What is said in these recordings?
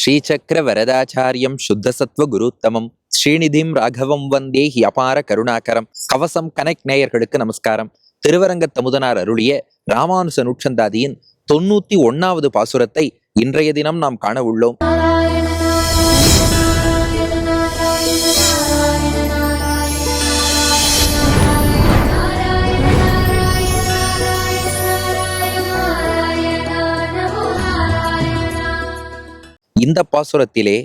ஸ்ரீசக்கர வரதாச்சாரியம் சுத்தசத்வ குருத்தமம் ஸ்ரீநிதிம் ராகவம் வந்தே he அபார கருணாகரம். கவசம் connect நேயர்களுக்கு நமஸ்காரம். திருவரங்கத் தமுதனார் அருளிய ராமானுச நூற்றந்தாதியின் தொண்ணூத்தி ஒன்னாவது பாசுரத்தை இன்றைய தினம் நாம் காண உள்ளோம். இந்த பாசுரத்திலே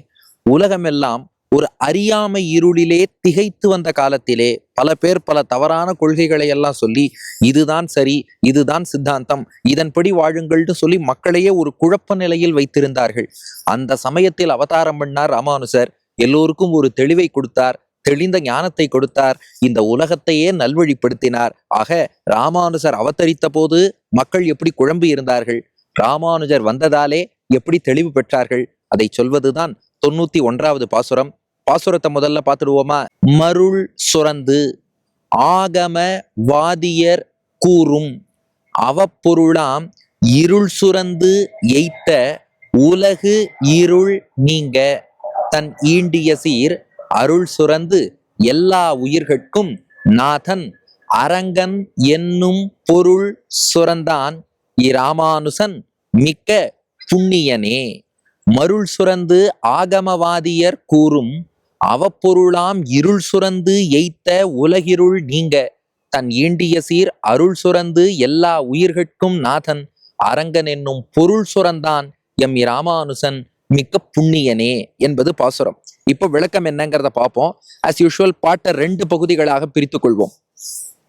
உலகமெல்லாம் ஒரு அறியாமை இருளிலே திகைத்து வந்த காலத்திலே பல பேர் பல தவறான கொள்கைகளை எல்லாம் சொல்லி இதுதான் சரி இதுதான் சித்தாந்தம் இதன்படி வாழுங்கள்னு சொல்லி மக்களையே ஒரு குழப்ப நிலையில் வைத்திருந்தார்கள். அந்த சமயத்தில் அவதாரம் பண்ணார் ராமானுசர். எல்லோருக்கும் ஒரு தெளிவை கொடுத்தார் தெளிந்த ஞானத்தை கொடுத்தார் இந்த உலகத்தையே நல்வழிப்படுத்தினார். ஆக ராமானுஜர் அவதரித்த போது மக்கள் எப்படி குழம்பி இருந்தார்கள்? ராமானுஜர் வந்ததாலே எப்படி தெளிவு பெற்றார்கள்? அதை சொல்வதுதான் தொண்ணூத்தி ஒன்றாவது பாசுரம். பாசுரத்தை முதல்ல பார்த்துடுவோமா? மருள் சுரந்து ஆகம வாதியர் கூறும். அவப்பொருளாம் இருள் சுரந்து எய்த்த உலகு இருள் நீங்க. தன் ஈண்டிய சீர் அருள் சுரந்து எல்லா உயிர்கட்கும் நாதன். அரங்கன் என்னும் பொருள் சுரந்தான் இராமானுசன் மிக்க புண்ணியனே. மருள் சுரந்து ஆகமவாதியர் கூறும் அவப்பொருளாம் இருள் சுரந்து எய்த்த உலகிருள் நீங்க. தன் ஈண்டிய சீர் அருள் சுரந்து எல்லா உயிர்கட்கும் நாதன் அரங்கன் என்னும் பொருள் சுரந்தான் எம் இராமானுசன் மிக்க புண்ணியனே என்பது பாசுரம். இப்போ விளக்கம் என்னங்கிறத பார்ப்போம் அஸ் யூஷுவல் பாட்டை ரெண்டு பகுதிகளாக பிரித்து கொள்வோம்.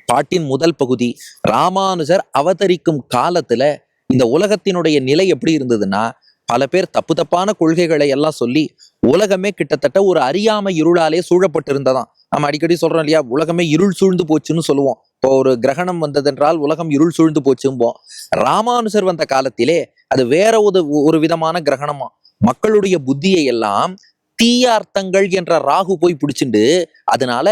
பாட்டின் முதல் பகுதி ராமானுஜர் அவதரிக்கும் காலத்துல இந்த உலகத்தினுடைய நிலை எப்படி இருந்ததுன்னா பல பேர் தப்பு தப்பான கொள்கைகளை எல்லாம் சொல்லி உலகமே கிட்டத்தட்ட ஒரு அறியாமை இருளாலே சூழப்பட்டிருந்ததாம். நம்ம அடிக்கடி சொல்றோம் இல்லையா உலகமே இருள் சூழ்ந்து போச்சுன்னு சொல்லுவோம். இப்போ ஒரு கிரகணம் வந்ததென்றால் உலகம் இருள் சூழ்ந்து போச்சும்போம். ராமானுஜர் வந்த காலத்திலே அது வேற ஒரு ஒரு விதமான கிரகணமா மக்களுடைய புத்தியை எல்லாம் தீய அர்த்தங்கள் என்ற ராகு போய் பிடிச்சிண்டு அதனால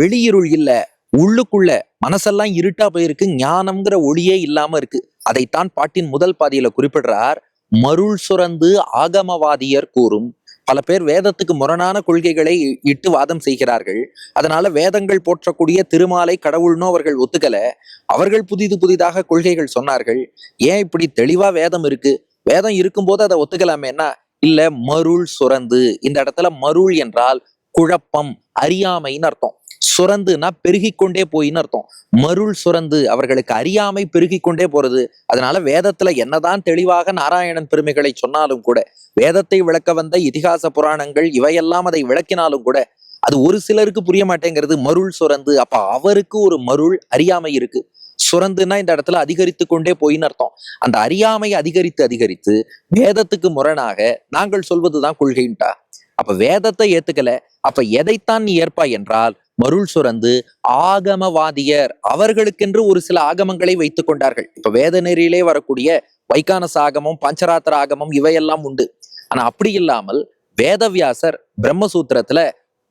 வெளியிருள் இல்ல உள்ளுக்குள்ள மனசெல்லாம் இருட்டா போயிருக்கு ஞானம்ங்கிற ஒளியே இல்லாம இருக்கு. அதைத்தான் பாட்டின் முதல் பாதியில குறிப்பிடுறார் மருள் சுரந்து ஆகமவாதியர் கூறும். பல பேர் வேதத்துக்கு முரணான கொள்கைகளை இட்டு வாதம் செய்கிறார்கள். அதனால வேதங்கள் போற்றக்கூடிய திருமாலை கடவுள்னோ அவர்கள் ஒத்துக்கல. அவர்கள் புதிது புதிதாக கொள்கைகள் சொன்னார்கள். ஏன் இப்படி தெளிவா வேதம் இருக்கு? வேதம் இருக்கும்போது அதை ஒத்துக்கலாமேன்னா இல்ல மருள் சுரந்து. இந்த இடத்துல மருள் என்றால் குழப்பம் அறியாமைன்னு அர்த்தம். சுரந்துனா பெருகி கொண்டே போயின்னு அர்த்தம். மருள் சுரந்து அவர்களுக்கு அறியாமை பெருகி கொண்டே போறது. அதனால வேதத்துல என்னதான் தெளிவாக நாராயணன் பெருமைகளை சொன்னாலும் கூட வேதத்தை விளக்க வந்த இதிகாச புராணங்கள் இவையெல்லாம் அதை விளக்கினாலும் கூட அது ஒரு சிலருக்கு புரிய மாட்டேங்கிறது. மருள் சுரந்து அப்ப அவருக்கு ஒரு மருள் அறியாமை இருக்கு. சுரந்துன்னா இந்த இடத்துல அதிகரித்து கொண்டே போயின்னு அர்த்தம். அந்த அறியாமை அதிகரித்து அதிகரித்து வேதத்துக்கு முரணாக நாங்கள் சொல்வதுதான் கொள்கைன்ட்டா. அப்ப வேதத்தை ஏத்துக்கல. அப்ப எதைத்தான் நீ ஏற்பாய் என்றால் மருள் சுரந்து ஆகமவாதியர். அவர்களுக்கென்று ஒரு சில ஆகமங்களை வைத்துக் கொண்டார்கள். இப்ப வேத நெறியிலே வரக்கூடிய வைகானச ஆகமம் பஞ்சராத்திர ஆகமம் இவையெல்லாம் உண்டு. ஆனா அப்படி இல்லாமல் வேதவியாசர் பிரம்மசூத்திரத்துல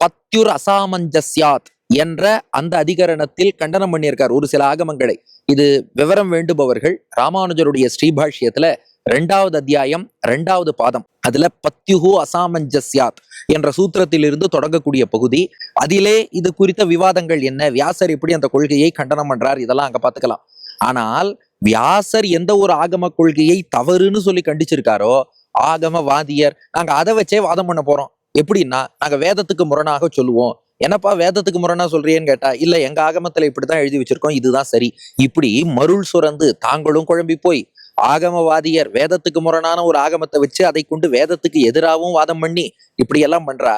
பத்யுர் அசாமஞ்சஸ்யாத் என்ற அந்த அதிகரணத்தில் கண்டனம் பண்ணியிருக்கார் ஒரு சில ஆகமங்களை. இது விவரம் வேண்டுபவர்கள் ராமானுஜருடைய ஸ்ரீபாஷ்யத்துல ரெண்டாவது அத்தியாயம் ரெண்டாவது பாதம். அதுல பத்யுகு அசாமஞ்சஸ்யாத் என்ற சூத்திரத்திலிருந்து தொடங்கக்கூடிய பகுதி. அதிலே இது குறித்த விவாதங்கள் என்ன? வியாசர் எப்படி அந்த கொள்கையை கண்டனம் பண்றார்? இதெல்லாம் அங்க பாத்துக்கலாம் ஆனால் வியாசர் எந்த ஒரு ஆகம கொள்கையை தவறுன்னு சொல்லி கண்டிச்சிருக்காரோ ஆகமவாதியர் நாங்க அதை வச்சே வாதம் பண்ண போறோம். எப்படின்னா நாங்க வேதத்துக்கு முரணாக சொல்லுவோம். என்னப்பா வேதத்துக்கு முரணா சொல்றியேன்னு கேட்டா இல்ல எங்க ஆகமத்துல இப்படித்தான் எழுதி வச்சிருக்கோம் இதுதான் சரி. இப்படி மருள் சுரந்து தாங்களும் குழம்பி போய் ஆகமவாதியர் வேதத்துக்கு முரணான ஒரு ஆகமத்தை வச்சு அதை கொண்டு வேதத்துக்கு எதிராகவும் வாதம் பண்ணி இப்படி எல்லாம் பண்றா.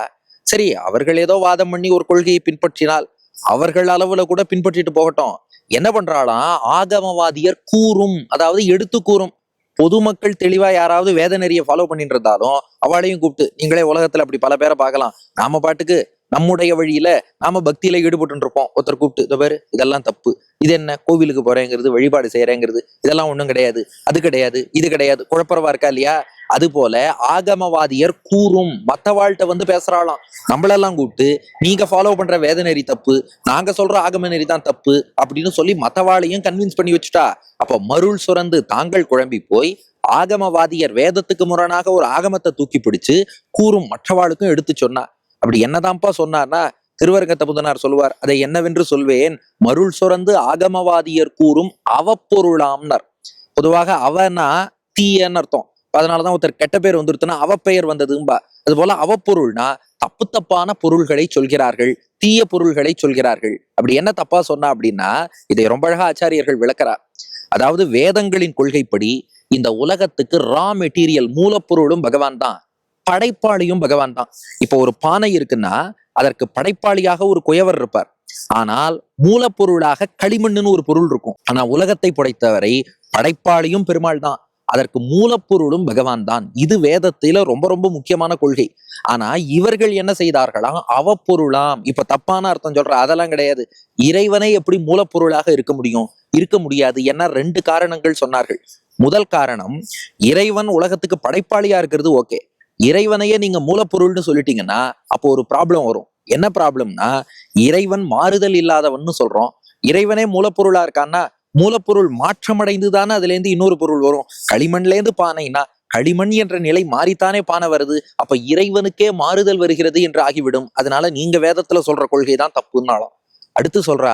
சரி அவர்கள் ஏதோ வாதம் பண்ணி ஒரு கொள்கையை பின்பற்றினால் அவர்கள் அளவுல கூட பின்பற்றிட்டு போகட்டும். என்ன பண்றாளாம் ஆகமவாதியர் கூறும் அதாவது எடுத்து கூறும். பொதுமக்கள் தெளிவா யாராவது வேத நெறியை ஃபாலோ பண்ணிட்டு இருந்தாலும் அவளையும் கூப்பிட்டு நீங்களே உலகத்துல அப்படி பல பேரை பார்க்கலாம். நாம பாட்டுக்கு நம்முடைய வழியில நாம பக்தியில ஈடுபட்டு இருப்போம் ஒருத்தர் கூப்பிட்டு இதோ பாரு இதெல்லாம் தப்பு. இது என்ன? கோவிலுக்கு போறேங்கிறது வழிபாடு செய்யறேங்கிறது இதெல்லாம் ஒண்ணும் கிடையாது. அது கிடையாது இது கிடையாது. குழப்பரவா இருக்கா இல்லையா? அது போல ஆகமவாதியர் கூறும். மத்தவாழ்கிட்ட வந்து பேசுறாளாம். நம்மளெல்லாம் கூப்பிட்டு நீங்க ஃபாலோ பண்ற வேத நெறி தப்பு. நாங்க சொல்ற ஆகம நெறி தான் தப்பு. அப்படின்னு சொல்லி மத்தவாளையும் கன்வின்ஸ் பண்ணி வச்சுட்டா. அப்ப மருள் சுரந்து தாங்கள் குழம்பி போய் ஆகமவாதியர் வேதத்துக்கு முரணாக ஒரு ஆகமத்தை தூக்கி பிடிச்சு கூறும் மற்றவாளுக்கும் எடுத்து சொன்னா. அப்படி என்னதான்ப்பா சொன்னார்னா திருவரங்கத்த புதனார் சொல்லுவார் அதை என்னவென்று சொல்வேன்? மருள் சுரந்து ஆகமவாதியர் கூறும் அவப்பொருளாம்னர். பொதுவாக அவனா தீயன்னு அர்த்தம். அதனாலதான் ஒருத்தர் கெட்ட பேர் வந்துருத்துனா அவ பெயர் வந்ததும்பா. அது போல அவப்பொருள்னா தப்பு தப்பான பொருள்களை சொல்கிறார்கள் தீய பொருள்களை சொல்கிறார்கள். அப்படி என்ன தப்பா சொன்னா அப்படின்னா இதை ரொம்ப அழகா ஆச்சாரியர்கள் விளக்கிறார். அதாவது வேதங்களின் கொள்கைப்படி இந்த உலகத்துக்கு ரா மெட்டீரியல் மூலப்பொருளும் பகவான் தான். படைப்பாளியும் பகவான் தான். இப்போ ஒரு பானை இருக்குன்னா அதற்கு படைப்பாளியாக ஒரு குயவர் இருப்பார். ஆனால் மூலப்பொருளாக களிமண்ணுன்னு ஒரு பொருள் இருக்கும். ஆனா உலகத்தை படைத்தவரை படைப்பாளியும் பெருமாள் தான். அதற்கு மூலப்பொருளும் பகவான் தான். இது வேதத்தில ரொம்ப ரொம்ப முக்கியமான கொள்கை. ஆனா இவர்கள் என்ன செய்தார்களாம் அவப்பொருளாம். இப்ப தப்பான அர்த்தம் சொல்ற அதெல்லாம் கிடையாது. இறைவனை எப்படி மூலப்பொருளாக இருக்க முடியும்? இருக்க முடியாது ஏன்னா ரெண்டு காரணங்கள் சொன்னார்கள். முதல் காரணம் இறைவன் உலகத்துக்கு படைப்பாளியா இருக்கிறது ஓகே. இறைவனையே நீங்க மூலப்பொருள்னு சொல்லிட்டீங்கன்னா அப்போ ஒரு ப்ராப்ளம் வரும். என்ன ப்ராப்ளம்னா இறைவன் மாறுதல் இல்லாதவன்னு சொல்றோம். இறைவனே மூலப்பொருளா இருக்கான்னா மூலப்பொருள் மாற்றமடைந்து தானே அதுல இருந்து இன்னொரு பொருள் வரும். களிமண்ல இருந்து பானைனா களிமண் என்ற நிலை மாறித்தானே பானை வருது. அப்ப இறைவனுக்கே மாறுதல் வருகிறது என்று ஆகிவிடும். அதனால நீங்க வேதத்துல சொல்ற கொள்கை தான் தப்புன்னாலும் அடுத்து சொல்றா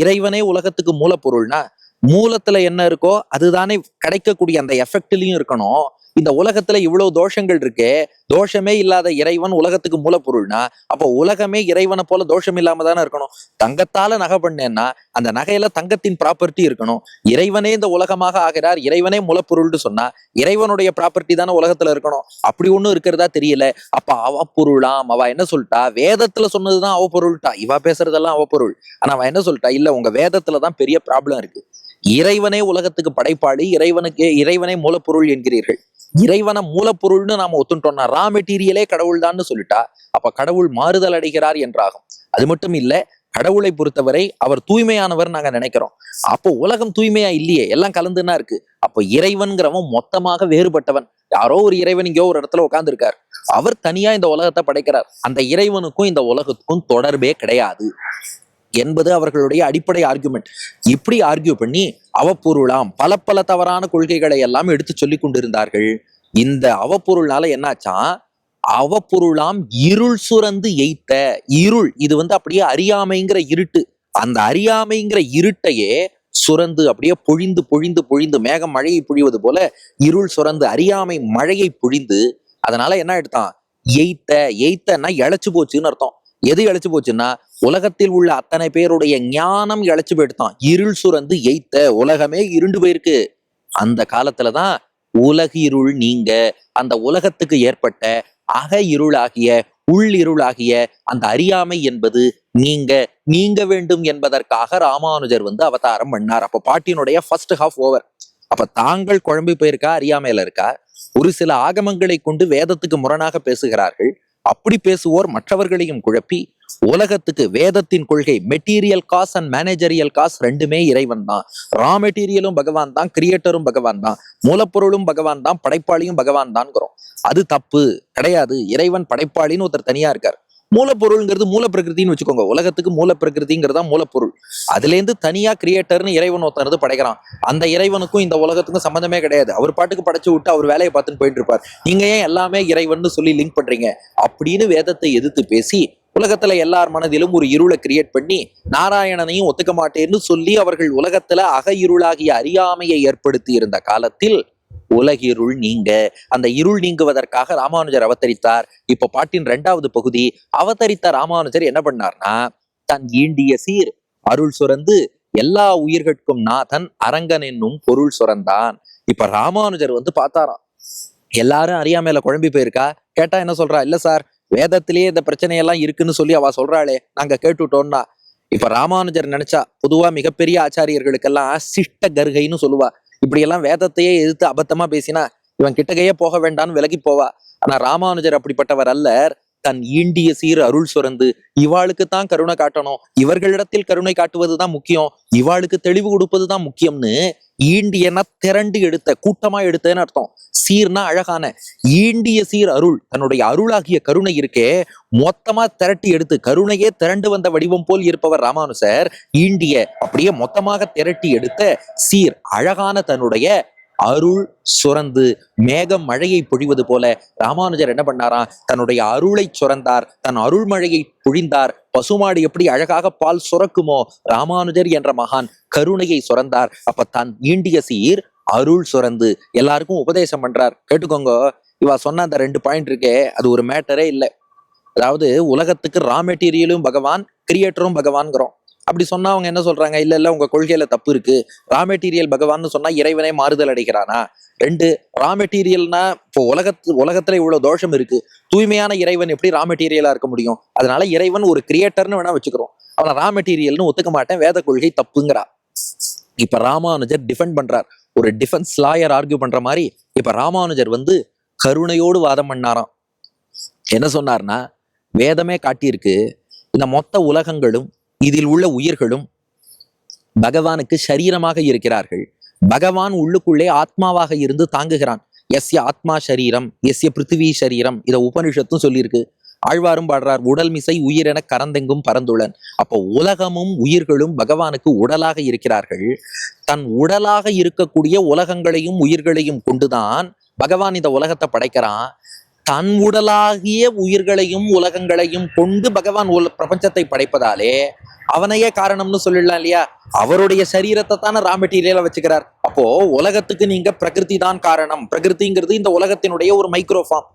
இறைவனே உலகத்துக்கு மூலப்பொருள்னா மூலத்துல என்ன இருக்கோ அதுதானே கிடைக்கக்கூடிய அந்த எஃபெக்ட்லயும் இருக்கணும். இந்த உலகத்துல இவ்வளவு தோஷங்கள் இருக்கு தோஷமே இல்லாத இறைவன் உலகத்துக்கு மூலப்பொருள்னா அப்போ உலகமே இறைவனை போல தோஷம் இல்லாம தானே இருக்கணும். தங்கத்தால நகை பண்ணேன்னா அந்த நகையில தங்கத்தின் ப்ராப்பர்ட்டி இருக்கணும். இறைவனே இந்த உலகமாக ஆகிறார் இறைவனே மூலப்பொருள்னு சொன்னா இறைவனுடைய ப்ராப்பர்ட்டி தானே உலகத்துல இருக்கணும். அப்படி ஒண்ணும் இருக்கிறதா தெரியல. அப்ப அவ பொருளாம். அவ என்ன சொல்லிட்டா? வேதத்துல சொன்னதுதான் அவ பொருள்ட்டா. இவ பேசுறதெல்லாம் அவ பொருள். ஆனா அவ என்ன சொல்லிட்டா? இல்ல உங்க வேதத்துலதான் பெரிய ப்ராப்ளம் இருக்கு. இறைவனே உலகத்துக்கு படைப்பாளி இறைவனுக்கு இறைவனே மூலப்பொருள் என்கிறீர்கள். இறைவனை மூலப்பொருள்னு நாம ஒத்துட்டோம்னா ரா மெட்டீரியலே கடவுள் தான் சொல்லிட்டா அப்ப கடவுள் மாறுதல் அடைகிறார் என்றாகும். அது மட்டும் இல்ல கடவுளை பொறுத்தவரை அவர் தூய்மையானவர் நாங்க நினைக்கிறோம். அப்போ உலகம் தூய்மையா இல்லையே எல்லாம் கலந்துன்னா இருக்கு. அப்போ இறைவன்கிறவன் மொத்தமாக வேறுபட்டவன். யாரோ ஒரு இறைவன் இங்கேயோ ஒரு இடத்துல உட்காந்துருக்கார் அவர் தனியா இந்த உலகத்தை படைக்கிறார். அந்த இறைவனுக்கும் இந்த உலகத்துக்கும் தொடர்பே கிடையாது. என்பது அவர்களுடைய அடிப்படை ஆர்குமெண்ட் இப்படி ஆர்கியூ பண்ணி அவப்பொருளாம் பல பல தவறான கொள்கைகளை எல்லாம் எடுத்து சொல்லி கொண்டிருந்தார்கள். இந்த அவப்பொருள்னால என்னாச்சா? அவப்பொருளாம் இருள் சுரந்து எய்த்த இருள். இது வந்து அப்படியே அறியாமைங்கிற இருட்டு. அந்த அறியாமைங்கிற இருட்டையே சுரந்து அப்படியே பொழிந்து பொழிந்து பொழிந்து மேகம் மழையை பொழிவது போல இருள் சுரந்து அறியாமை மழையை பொழிந்து அதனால என்ன எடுத்தான் எய்த்த எய்த்தன்னா இழைச்சு போச்சுன்னு அர்த்தம். எது இழைச்சு போச்சுன்னா உலகத்தில் உள்ள அத்தனை பேருடைய ஞானம் இழைச்சு போயிட்டுதான் இருள் சுரந்து எய்த்த உலகமே இருண்டு போயிருக்கு. அந்த காலத்துலதான் உலக இருள் நீங்க அந்த உலகத்துக்கு ஏற்பட்ட அக இருளாகிய உள் இருளாகிய அந்த அறியாமை என்பது நீங்க நீங்க வேண்டும் என்பதற்காக ராமானுஜர் வந்து அவதாரம் பண்ணார். அப்ப பாட்டினுடைய ஃபர்ஸ்ட் ஹாஃப் ஓவர் அப்ப தாங்கள் குழம்பி போயிருக்கா அறியாமையில இருக்கா? ஒரு சில ஆகமங்களை கொண்டு வேதத்துக்கு முரணாக பேசுகிறார்கள். அப்படி பேசுவோர் மற்றவர்களையும் குழப்பி உலகத்துக்கு வேதத்தின் கொள்கை material cause and managerial cause ரெண்டுமே இறைவன் தான். ரா மெட்டீரியலும் பகவான் தான் கிரியேட்டரும் பகவான் தான் மூலப்பொருளும் பகவான் தான் படைப்பாளியும் பகவான் தான்ங்கிறோம். அது தப்பு கிடையாது. இறைவன் படைப்பாளின்னு ஒருத்தர் தனியா இருக்கார். மூலப்பொருள்ங்கிறது மூல வச்சுக்கோங்க. உலகத்துக்கு மூலப்பிரகிருதிங்கிறது மூலப்பொருள். அதுல இருந்து தனியா கிரியேட்டர்னு இறைவன் ஒருத்தனது படைக்கிறான். அந்த இறைவனுக்கும் இந்த உலகத்துக்கும் சம்மந்தமே கிடையாது. அவர் பாட்டுக்கு படைச்சு விட்டு அவர் வேலையை பார்த்துன்னு போயிட்டு இருப்பார் நீங்க ஏன் எல்லாமே இறைவன் சொல்லி லிங்க் பண்றீங்க? அப்படின்னு வேதத்தை எதிர்த்து பேசி உலகத்துல எல்லார் மனதிலும் ஒரு இருளை கிரியேட் பண்ணி நாராயணனையும் ஒத்துக்க மாட்டேன்னு சொல்லி அவர்கள் உலகத்துல அக இருளாகிய அறியாமையை ஏற்படுத்தி இருந்த காலத்தில் உலகிருள் நீங்க. அந்த இருள் நீங்குவதற்காக ராமானுஜர் அவதரித்தார். இப்ப பாட்டின் இரண்டாவது பகுதி அவதரித்த ராமானுஜர் என்ன பண்ணார்னா தன் ஈண்டிய சீர் அருள் சுரந்து எல்லா உயிர்கட்கும் நாதன் அரங்கன் என்னும் பொருள் சுரந்தான். இப்ப ராமானுஜர் வந்து பார்த்தாராம் எல்லாரும் அறியாமையில குழம்பி போயிருக்கா? கேட்டா என்ன சொல்றா? இல்ல சார் வேதத்திலேயே இந்த பிரச்சனையெல்லாம் இருக்குன்னு சொல்லி அவ சொல்றாளே நாங்க கேட்டுட்டோம்னா. இப்ப ராமானுஜர் நினைச்சா பொதுவா மிகப்பெரிய ஆச்சாரியர்களுக்கெல்லாம் சிஷ்ட கர்கைன்னு சொல்லுவா. இப்படி எல்லாம் வேதத்தையே எதிர்த்து அபத்தமா பேசினா இவன் கிட்டகையே போக வேண்டாம்னு விலகி போவா. ஆனா ராமானுஜர் அப்படிப்பட்டவர் அல்லர். தன் ஈண்டிய சீர் அருள் சுரந்து இவாளுக்கு தான் கருணை காட்டணும். இவர்களிடத்தில் கருணை காட்டுவதுதான் முக்கியம். இவாளுக்கு தெளிவு கொடுப்பதுதான் முக்கியம்னு ஈண்டியனா திரண்டு எடுத்த கூட்டமா எடுத்தேன்னு அர்த்தம். சீர்னா அழகான ஈண்டிய சீர் அருள் தன்னுடைய அருளாகிய கருணை இருக்கே மொத்தமா திரட்டி எடுத்து கருணையே திரண்டு வந்த வடிவம் போல் இருப்பவர் ராமானுசர் ஈண்டிய அப்படியே மொத்தமாக திரட்டி எடுத்த சீர் அழகான தன்னுடைய அருள் சுரந்து மேகம் மழையை பொழிவது போல ராமானுஜர் என்ன பண்ணாராம்? தன்னுடைய அருளை சுரந்தார் தன் அருள் மழையை பொழிந்தார். பசுமாடு எப்படி அழகாக பால் சுரக்குமோ ராமானுஜர் என்ற மகான் கருணையை சுரந்தார். அப்ப தான் ஈண்டிய சீர் அருள் சுரந்து. எல்லாருக்கும் உபதேசம் பண்றார். கேட்டுக்கோங்க. இவா சொன்ன அந்த ரெண்டு பாயிண்ட் இருக்கே அது ஒரு மேட்டரே இல்லை. அதாவது உலகத்துக்கு ரா மெட்டீரியலும் பகவான் கிரியேட்டரும் பகவான்கிறோம் அப்படி சொன்னா அவங்க என்ன சொல்றாங்க? இல்ல இல்ல உங்க கொள்கையில தப்பு இருக்கு. ரா மெட்டீரியல் பகவான்னு சொன்னா இறைவனே மாறுதல் அடைகிறானா? ரெண்டு ரா மெட்டீரியல்னா இப்போ உலகத்து உலகத்துல இவ்வளவு தோஷம் இருக்கு. தூய்மையான இறைவன் எப்படி ரா மெட்டீரியலா இருக்க முடியும்? அதனால இறைவன் ஒரு கிரியேட்டர்னு வேணா வச்சுக்கிறோம். அவனை ரா மெட்டீரியல்னு ஒத்துக்க மாட்டேன். வேத கொள்கை தப்புங்கிறா. இப்ப ராமானுஜர் டிஃபெண்ட் பண்றார். ஒரு டிஃபென்ஸ் லாயர் ஆர்கியூ பண்ற மாதிரி இப்ப ராமானுஜர் வந்து கருணையோடு வாதம் பண்ணாராம். என்ன சொன்னார்னா வேதமே காட்டியிருக்கு. இந்த மொத்த உலகங்களும் இதில் உள்ள உயிர்களும் பகவானுக்கு சரீரமாக இருக்கிறார்கள். பகவான் உள்ளுக்குள்ளே ஆத்மாவாக இருந்து தாங்குகிறான். எஸ்ய ஆத்மா சரீரம் எஸ்ய பிருத்திவி சரீரம் இதை உபனிஷத்தும் சொல்லியிருக்கு. ஆழ்வாரும் பாடுறார் உடல் மிசை உயிரென கரந்தெங்கும் பறந்துள்ளன் அப்போ உலகமும் உயிர்களும் பகவானுக்கு உடலாக இருக்கிறார்கள். தன் உடலாக இருக்கக்கூடிய உலகங்களையும் உயிர்களையும் கொண்டுதான் பகவான் இந்த உலகத்தை படைக்கிறான். தன் உடலாகிய உயிர்களையும் உலகங்களையும் கொண்டு பகவான் உல பிரபஞ்சத்தை படைப்பதாலே அவனையே காரணம்னு சொல்லிடலாம் இல்லையா? அவருடைய சரீரத்தை தானே ரா மெட்டீரியலா வச்சுக்கிறார். அப்போ உலகத்துக்கு நீங்க பிரகிருதி தான் காரணம். பிரகிருதிங்கிறது இந்த உலகத்தினுடைய ஒரு மைக்ரோஃபார்ம்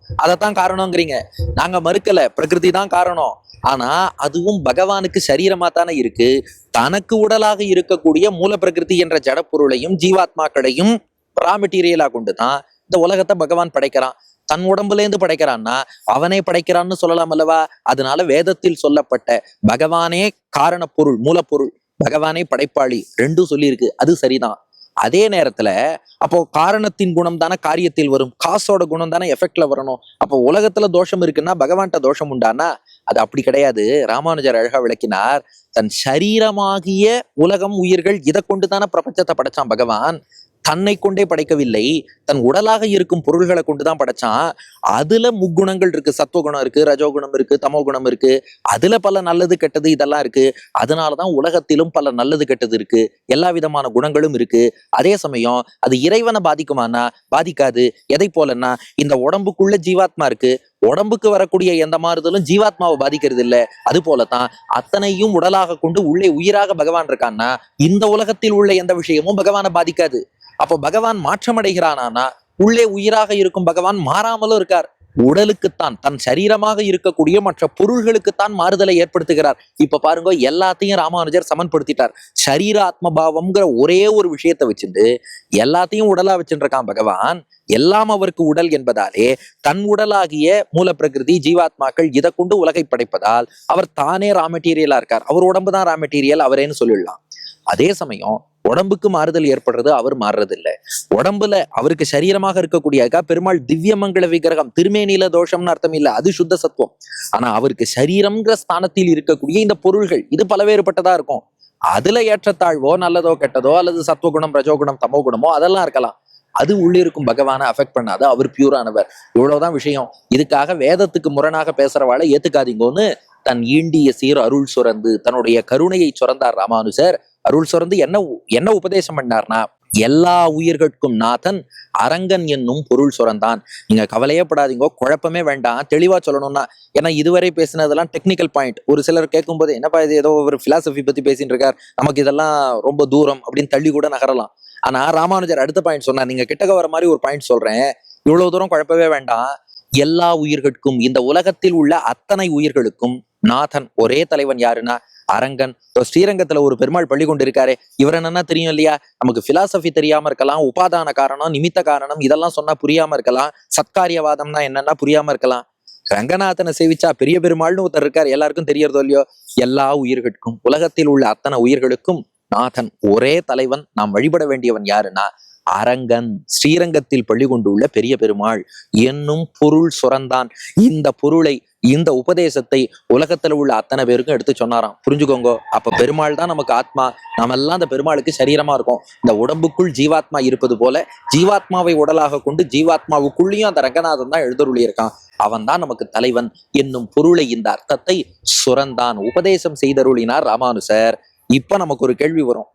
தான் காரணங்கிறீங்க. நாங்க மறுக்கல. பிரகிருதி தான் காரணம். ஆனா அதுவும் பகவானுக்கு சரீரமா தானே இருக்கு. தனக்கு உடலாக இருக்கக்கூடிய மூல பிரகிருதி என்ற ஜடப்பொருளையும் ஜீவாத்மாக்களையும் ரா மெட்டீரியலா கொண்டு தான் இந்த உலகத்தை பகவான் படைக்கிறான். தன் உடம்புல இருந்து படைக்கிறான்னா அவனே படைக்கிறான்னு சொல்லலாம் அல்லவா? அதனால வேதத்தில் சொல்லப்பட்ட பகவானே காரண பொருள் மூலப்பொருள் பகவானே படைப்பாளி ரெண்டும் சொல்லியிருக்கு. அது சரிதான். அதே நேரத்துல அப்போ காரணத்தின் குணம் தானே காரியத்தில் வரும். காசோட குணம் தானே எஃபெக்ட்ல வரணும். அப்போ உலகத்துல தோஷம் இருக்குன்னா பகவான்கிட்ட தோஷம் உண்டானா? அது அப்படி கிடையாது. ராமானுஜர் அழகா விளக்கினார் தன் சரீரமாகிய உலகம் உயிர்கள் இதை கொண்டு தானே பிரபஞ்சத்தை படைச்சான் பகவான். தன்னை கொண்டே படைக்கவில்லை. தன் உடலாக இருக்கும் பொருள்களை கொண்டுதான் படைச்சான். அதுல முக்குணங்கள் இருக்கு. சத்துவகுணம் இருக்கு ரஜோகுணம் இருக்கு தமோகுணம் இருக்கு. அதுல பல நல்லது கெட்டது இதெல்லாம் இருக்கு. அதனாலதான் உலகத்திலும் பல நல்லது கெட்டது இருக்கு. எல்லா விதமான குணங்களும் இருக்கு. அதே சமயம் அது இறைவனை பாதிக்குமானா பாதிக்காது. எதை போலன்னா இந்த உடம்புக்குள்ள ஜீவாத்மா இருக்கு. உடம்புக்கு வரக்கூடிய எந்த மாறுதலும் ஜீவாத்மாவை பாதிக்கிறது இல்லை அது போலதான் அத்தனையும் உடலாக கொண்டு உள்ளே உயிராக பகவான் இருக்கான்னா இந்த உலகத்தில் உள்ள எந்த விஷயமும் பகவானை பாதிக்காது. அப்போ பகவான் மாற்றமடைகிறானா உள்ளே உயிராக இருக்கும் பகவான் மாறாமலும் இருக்கார். உடலுக்குத்தான் தன் சரீரமாக இருக்கக்கூடிய மற்ற பொருள்களுக்குத்தான் மாறுதலை ஏற்படுத்துகிறார். இப்ப பாருங்க எல்லாத்தையும் ராமானுஜர் சமன்படுத்திட்டார். சரீர ஆத்மபாவம்ங்கிற ஒரே ஒரு விஷயத்தை வச்சுட்டு எல்லாத்தையும் உடலா வச்சுருக்கான் பகவான். எல்லாம் அவருக்கு உடல் என்பதாலே தன் உடலாகிய மூல பிரகிருதி ஜீவாத்மாக்கள் இதை கொண்டு உலகை படைப்பதால் அவர் தானே ரா மெட்டீரியலா இருக்கார். அவர் உடம்பு தான் ரா மெட்டீரியல் அவரேன்னு சொல்லிடலாம். அதே சமயம் உடம்புக்கு மாறுதல் ஏற்படுறது அவர் மாறுறது இல்லை உடம்புல அவருக்கு சரீரமாக இருக்கக்கூடியக்கா பெருமாள் திவ்யமங்கள விக்கிரகம் திருமேனில தோஷம்னு அர்த்தம் இல்ல அது சுத்த சத்துவம். ஆனா அவருக்கு சரீரம்ங்கிற ஸ்தானத்தில் இருக்கக்கூடிய இந்த பொருள்கள் இது பலவேறுபட்டதா இருக்கும். அதுல ஏற்றத்தாழ்வோ நல்லதோ கெட்டதோ அல்லது சத்துவகுணம் ரஜோகுணம் தமோ குணமோ அதெல்லாம் இருக்கலாம். அது உள்ளிருக்கும் பகவானை அஃபெக்ட் பண்ணாது அவர் பியூரானவர் இவ்வளவுதான் விஷயம். இதுக்காக வேதத்துக்கு முரணாக பேசுறவாளை ஏத்துக்காதீங்கன்னு தன் ஈண்டிய சீர் அருள் சுரந்து தன்னுடைய கருணையை சுரந்தார் ராமானுசர் அருள் சுரந்து என்ன என்ன உபதேசம் பண்ணார்னா எல்லா உயிர்கட்கும் நாதன் அரங்கன் என்னும் பொருள் சுரந்தான் நீங்க கவலையே படாதீங்க குழப்பமே வேண்டாம் தெளிவா சொல்லணும்னா ஏன்னா இதுவரை பேசினதெல்லாம் டெக்னிக்கல் பாயிண்ட் ஒரு சிலர் கேட்கும்போது என்னப்பா இது ஏதோ ஒரு பிலாசபி பத்தி பேசிட்டு இருக்கார் நமக்கு இதெல்லாம் ரொம்ப தூரம் அப்படின்னு தள்ளி கூட நகரலாம். ஆனா ராமானுஜர் அடுத்த பாயிண்ட் சொன்னார். நீங்க கிட்டக்க வர மாதிரி ஒரு பாயிண்ட் சொல்றேன். இவ்வளவு தூரம் குழப்பவே வேண்டாம். எல்லா உயிர்கட்கும் இந்த உலகத்தில் உள்ள அத்தனை உயிர்களுக்கும் நாதன் ஒரே தலைவன் யாருன்னா அரங்கன். இப்போ ஸ்ரீரங்கத்துல ஒரு பெருமாள் பள்ளி கொண்டு இருக்காரு இவர் என்னன்னா தெரியும் இல்லையா? நமக்கு பிலாசபி தெரியாம இருக்கலாம் உபாதான காரணம் நிமித்த காரணம் இதெல்லாம் சொன்னா புரியாம இருக்கலாம் சத்காரியவாதம்னா என்னன்னா புரியாம இருக்கலாம். ரங்கநாதனை சேவிச்சா பெரிய பெருமாள்னு ஒருத்தர் இருக்கார் எல்லாருக்கும் தெரியறதோ இல்லையோ? எல்லா உயிர்களுக்கும் உலகத்தில் உள்ள அத்தனை உயிர்களுக்கும் நாதன் ஒரே தலைவன் நாம் வழிபட வேண்டியவன் யாருன்னா? அரங்கன். ஸ்ரீரங்கத்தில் பள்ளி கொண்டுள்ள பெரிய பெருமாள். என்னும் பொருள் சுரந்தான். இந்த பொருளை இந்த உபதேசத்தை உலகத்துல உள்ள அத்தனை பேருக்கும் எடுத்து சொன்னாராம். புரிஞ்சுக்கோங்க. அப்ப பெருமாள் தான் நமக்கு ஆத்மா. நாம எல்லாம் அந்த பெருமாளுக்கு சரீரமா இருக்கும். இந்த உடம்புக்குள் ஜீவாத்மா இருப்பது போல ஜீவாத்மாவை உடலாக கொண்டு ஜீவாத்மாவுக்குள்ளேயும் அந்த ரங்கநாதன் தான் எழுதருளி இருக்கான் அவன் தான் நமக்கு தலைவன் என்னும் பொருளை இந்த அர்த்தத்தை சுரந்தான். உபதேசம் செய்தருளினார் ராமானுசர் இப்ப நமக்கு ஒரு கேள்வி வரும்.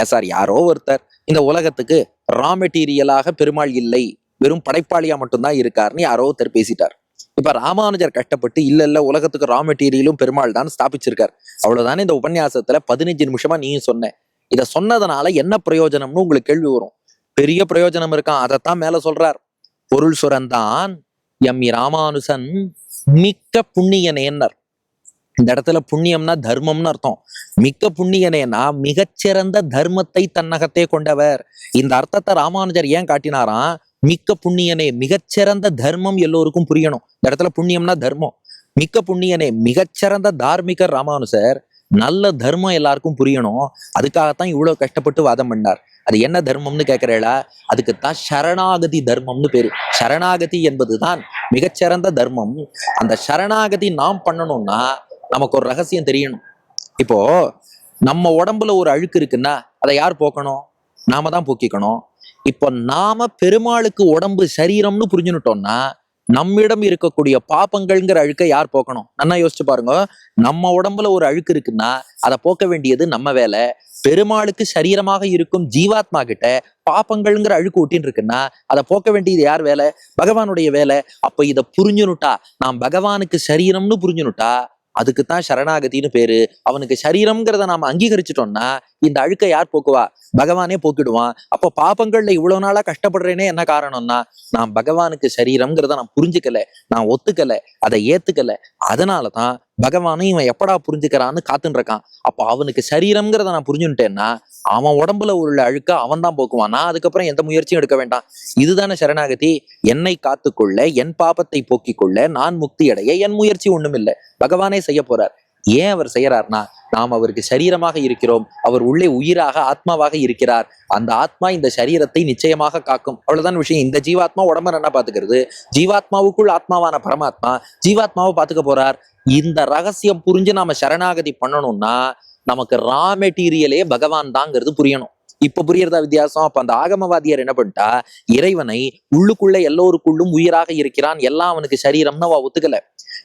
ஏன் சார் யாரோ ஒருத்தர் இந்த உலகத்துக்கு ரா மெட்டீரியலாக பெருமாள் இல்லை. வெறும் படைப்பாளியா மட்டும்தான் இருக்காருன்னு யாரோ ஒருத்தர் பேசிட்டார். இப்ப ராமானுஜர் கஷ்டப்பட்டு இல்ல இல்ல உலகத்துக்கு ரா மெட்டீரியலும் பெருமாள் தான் ஸ்தாபிச்சிருக்கார். அவ்வளவுதானே இந்த உபன்யாசத்துல பதினஞ்சு நிமிஷமா நீயும் சொன்ன. இத சொன்னதுனால என்ன பிரயோஜனம்னு உங்களுக்கு கேள்வி வரும். பெரிய பிரயோஜனம் இருக்கான் அதைத்தான் மேல சொல்றார். பொருள் சுரந்தான் எம் ராமானுசன் மிக்க புண்ணியனேன்னர் இந்த இடத்துல புண்ணியம்னா தர்மம்னு அர்த்தம். மிக்க புண்ணியனேனா மிகச்சிறந்த தர்மத்தை தன்னகத்தே கொண்டவர். இந்த அர்த்தத்தை ராமானுஜர் ஏன் காட்டினாராம்? மிக்க புண்ணியனே மிகச்சிறந்த தர்மம் எல்லோருக்கும் புரியணும். இந்த இடத்துல புண்ணியம்னா தர்மம். மிக்க புண்ணியனே மிகச்சிறந்த தார்மிகர் ராமானுஜர் நல்ல தர்மம் எல்லாருக்கும் புரியணும். அதுக்காகத்தான் இவ்வளவு கஷ்டப்பட்டு வாதம் பண்ணார். அது என்ன தர்மம்னு கேட்கிறேளா அதுக்குத்தான் சரணாகதி தர்மம்னு பேரு. சரணாகதி என்பதுதான் மிகச்சிறந்த தர்மம். அந்த சரணாகதி நாம் பண்ணணும்னா நமக்கு ஒரு ரகசியம் தெரியணும். இப்போ நம்ம உடம்புல ஒரு அழுக்கு இருக்குன்னா அதை யார் போக்கணும்? நாம தான் போக்கிக்கணும். இப்போ நாம பெருமாளுக்கு உடம்பு சரீரம்னு புரிஞ்சுனுட்டோம்னா நம்மிடம் இருக்கக்கூடிய பாப்பங்கள்ங்கிற அழுக்கை யார் போக்கணும்? நல்லா யோசிச்சு பாருங்க. நம்ம உடம்புல ஒரு அழுக்கு இருக்குன்னா அதை போக்க வேண்டியது நம்ம வேலை. பெருமாளுக்கு சரீரமாக இருக்கும் ஜீவாத்மா கிட்ட பாப்பங்கள்ங்கிற அழுக்கு ஒட்டின்னு இருக்குன்னா அதை போக்க வேண்டியது யார் வேலை? பகவானுடைய வேலை. அப்ப இதை புரிஞ்சுனுட்டா நாம் பகவானுக்கு சரீரம்னு புரிஞ்சுனுட்டா அதுக்கு தான் சரணாகதின்னு பேரு. அவனுக்கு சரீரம்ங்கிறத நாம அங்கீகரிச்சிட்டோம்னா இந்த அழுக்கை யார் போக்குவா? பகவானே போக்கிடுவான். அப்போ பாப்பங்கள்ல இவ்வளவு நாளா கஷ்டப்படுறேனே என்ன காரணம்னா நான் பகவானுக்கு சரீரம்ங்கிறத நான் புரிஞ்சுக்கல நான் ஒத்துக்கல அதை ஏத்துக்கல. அதனாலதான் பகவானும் இவன் எப்படா புரிஞ்சுக்கிறான்னு காத்துன்னு இருக்கான் அப்போ அவனுக்கு சரீரம்ங்கிறத நான் புரிஞ்சுட்டேன்னா அவன் உடம்புல உள்ள அழுக்க அவன் தான் போக்குவான். நான் அதுக்கப்புறம் எந்த முயற்சியும் எடுக்க வேண்டாம். இதுதானே சரணாகதி. என்னை காத்துக்கொள்ள என் பாபத்தை போக்கிக் கொள்ள நான் முக்தி அடைய என் முயற்சி ஒண்ணும் இல்லை பகவானே செய்ய போறார். ஏன் அவர் செய்யறார்னா நாம் அவருக்கு சரீரமாக இருக்கிறோம் அவர் உள்ளே உயிராக ஆத்மாவாக இருக்கிறார். அந்த ஆத்மா இந்த சரீரத்தை நிச்சயமாக காக்கும். அவ்வளவுதான் விஷயம். இந்த ஜீவாத்மா உடம்ப என்ன பாத்துக்கிறது ஜீவாத்மாவுக்குள் ஆத்மாவான பரமாத்மா ஜீவாத்மாவை பாத்துக்க போறார். இந்த ரகசியம் புரிஞ்சு நாம சரணாகதி பண்ணணும்னா நமக்கு ரா மெட்டீரியலே பகவான் தாங்கிறது புரியணும். இப்ப புரியறதா வித்தியாசம்? அப்ப அந்த ஆகமவாதியார் என்ன பண்ணிட்டா இறைவனை உள்ளுக்குள்ள எல்லோருக்குள்ளும் உயிராக இருக்கிறான். எல்லாம் அவனுக்கு சரீரம்னு அவ ஒத்துக்கல.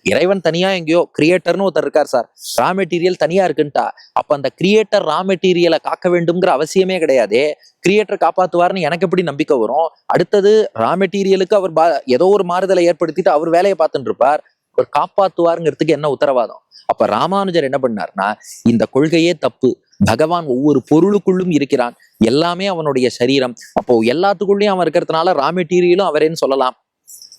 இறைவன் தனியா எங்கேயோ கிரியேட்டர்னு ஒருத்தர் இருக்கார் சார். ரா மெட்டீரியல் தனியா இருக்குன்ட்டா. அப்ப அந்த கிரியேட்டர் ரா மெட்டீரியலை காக்க வேண்டும்ங்கிற அவசியமே கிடையாது. கிரியேட்டர் காப்பாத்துவார்னு எனக்கு எப்படி நம்பிக்கை வரும்? அடுத்தது ரா மெட்டீரியலுக்கு அவர் பா- ஏதோ ஒரு மாறுதலை ஏற்படுத்திட்டு அவர் வேலையை பார்த்துட்டு இருப்பார். அவர் காப்பாத்துவாருங்கிறதுக்கு என்ன உத்தரவாதம்? அப்ப ராமானுஜர் என்ன பண்ணார்னா இந்த கொள்கையே தப்பு. பகவான் ஒவ்வொரு பொருளுக்குள்ளும் இருக்கிறான். எல்லாமே அவனுடைய சரீரம். அப்போ எல்லாத்துக்குள்ளேயும் அவன் இருக்கிறதுனால ரா மெட்டீரியலும் அவரேன்னு சொல்லலாம்.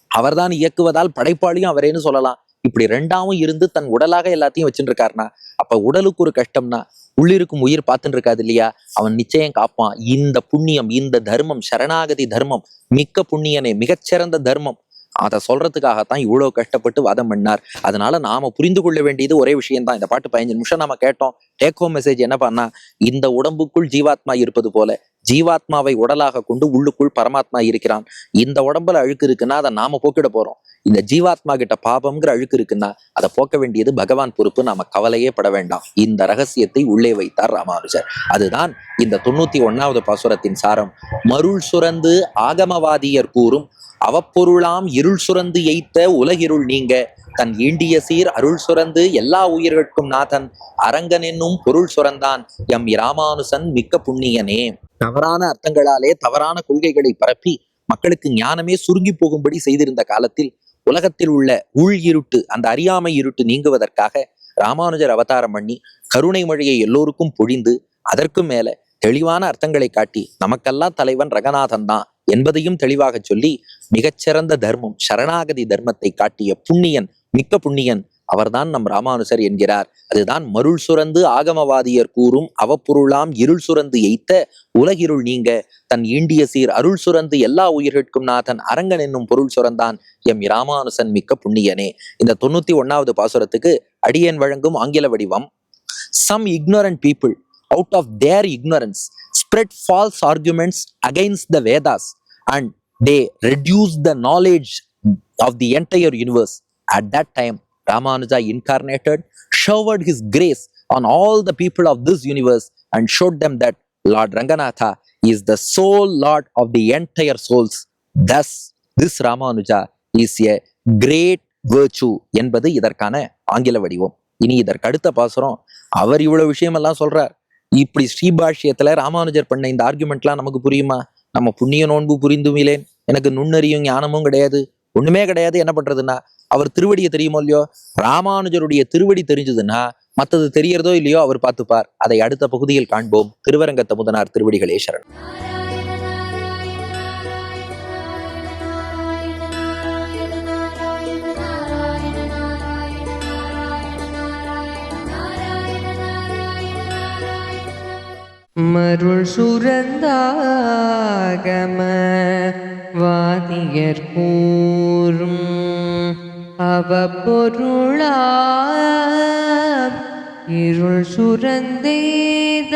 அவர்தான் இயக்குவதால் படைப்பாளியும் அவரேன்னு சொல்லலாம். இப்படி ரெண்டாவும் இருந்து தன் உடலாக எல்லாத்தையும் வச்சுட்டு இருக்காருனா அப்ப உடலுக்கு ஒரு கஷ்டம்னா உள்ளிருக்கும் உயிர் பார்த்துட்டு இருக்காது இல்லையா? அவன் நிச்சயம் காப்பான். இந்த புண்ணியம் இந்த தர்மம் சரணாகதி தர்மம் மிக்க புண்ணியனே மிகச்சிறந்த தர்மம். அதை சொல்றதுக்காகத்தான் இவ்வளவு கஷ்டப்பட்டு வாதம் பண்ணார். அதனால நாம புரிந்து கொள்ள வேண்டியது ஒரே விஷயம் தான் இந்த பாட்டு பதினஞ்சு நிமிஷம் நாம கேட்டோம். டேக் ஹோம் மெசேஜ் என்ன பண்ணா இந்த உடம்புக்குள் ஜீவாத்மா இருப்பது போல ஜீவாத்மாவை உடலாக கொண்டு உள்ளுக்குள் பரமாத்மா இருக்கிறான். இந்த உடம்புல அழுக்கு இருக்குன்னா அதை நாம போக்கிட போறோம். இந்த ஜீவாத்மா கிட்ட பாபம்ங்கிற அழுக்கு இருக்குன்னா அதை போக்க வேண்டியது பகவான் பொறுப்பு. நாம கவலையே பட வேண்டாம். இந்த ரகசியத்தை உள்ளே வைத்தார் ராமானுஜர். அதுதான் இந்த தொண்ணூத்தி ஒன்னாவது பாசுரத்தின் சாரம். மருள் சுரந்து ஆகமவாதியர் கூறும் அவப்பொருளாம் இருள் சுரந்து எய்த்த உலகிருள் நீங்க. தன் ஈண்டிய சீர் அருள் சுரந்து எல்லா உயிர்கட்கும் நாதன். அரங்கன் என்னும் பொருள் சுரந்தான். எம் இராமானுசன் மிக்க புண்ணியனே. தவறான அர்த்தங்களாலே தவறான கொள்கைகளை பரப்பி மக்களுக்கு ஞானமே சுருங்கி போகும்படி செய்திருந்த காலத்தில் உலகத்தில் உள்ள உள் இருட்டு அந்த அறியாமை இருட்டு நீங்குவதற்காக ராமானுஜர் அவதாரம் பண்ணி கருணை மொழியை எல்லோருக்கும் பொழிந்து அதற்கும் மேல தெளிவான அர்த்தங்களை காட்டி நமக்கெல்லாம் தலைவன் ரகநாதன் தான் என்பதையும் தெளிவாக சொல்லி மிகச்சிறந்த தர்மம் சரணாகதி தர்மத்தை காட்டிய புண்ணியன் மிக்க புண்ணியன் அவர்தான் நம் ராமானுசர் என்கிறார். அதுதான் மருள் சுரந்து ஆகமவாதியர் கூறும் அவப்பொருளாம் இருள் சுரந்து எய்த்த உலகிருள் நீங்க. தன் ஈண்டிய சீர் அருள் சுரந்து எல்லா உயிர்கட்கும் நாதன் அரங்கன் என்னும் பொருள் சுரந்தான் எம் ராமானுசன் மிக்க புண்ணியனே. இந்த தொண்ணூத்தி ஒன்னாவது பாசுரத்துக்கு அடியேன் வழங்கும் ஆங்கில வடிவம். Some ignorant people out of their ignorance spread false arguments against the Vedas and they reduce the knowledge of the entire universe at that time Ramanuja incarnated, showered his grace on all the people of this universe, and showed them that Lord Ranganatha is the sole Lord of the entire souls. Thus, this Ramanuja is a great virtue என்பது இதற்கான ஆங்கில வடிவம் இனி இதற்கு அடுத்த பாசுரம் அவர் இவ்வளவு விஷயமெல்லாம் சொல்றார் இப்படி ஸ்ரீபாஷ்யத்துல ராமானுஜர் பண்ண இந்த ஆர்குமெண்ட்லாம் நமக்கு புரியுமா நம்ம புண்ணிய நோன்பு புரிந்துமிலேன் எனக்கு நுண்ணறியும் ஞானமும் கிடையாது ஒண்ணுமே கிடையாது. என்ன பண்றதுன்னா அவர் திருவடியை தெரியுமோ இல்லையோ? ராமானுஜருடைய திருவடி தெரிஞ்சதுன்னா மத்தது தெரியறதோ இல்லையோ அவர் பார்த்துப்பார். அதை அடுத்த பகுதியில் காண்போம். திருவரங்கத்த முதனார் திருவடிகளேஸ்வரன் மருள் சுரந்தாகம வாதியர் கூறும் அவப்பொருளார் இருள் சுரந்தேத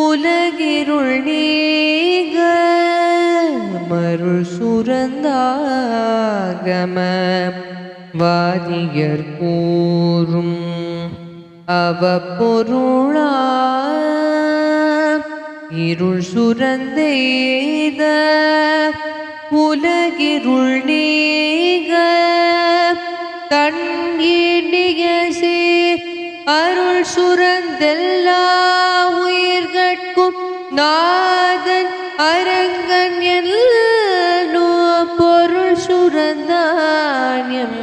உலகிருள் நீக மருள் சுரந்தாகம வாதியர் கூறும் அவப்பொருளார் இருள் சுரந்தெய்த உலகிருள் நீக தன் ஈண்டிய சீர் அருள் சுரந்தெல்லா. உயிர்கட்கும் நாதன் அரங்கன் எல்லோ பொருள் சுரந்தானியம்.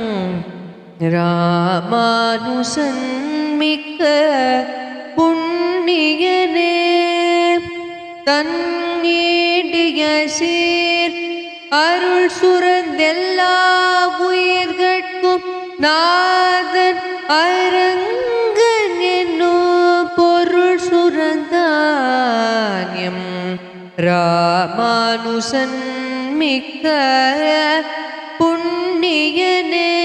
ராமானுசன் மிக்க சீர் அருள் சுரந்தெல்லா உயிர்கட்கும் நாதன் அரங்கன் என்னும் பொருள் சுரந்தானியம். ராமானுசன் மிக்க புண்ணியனே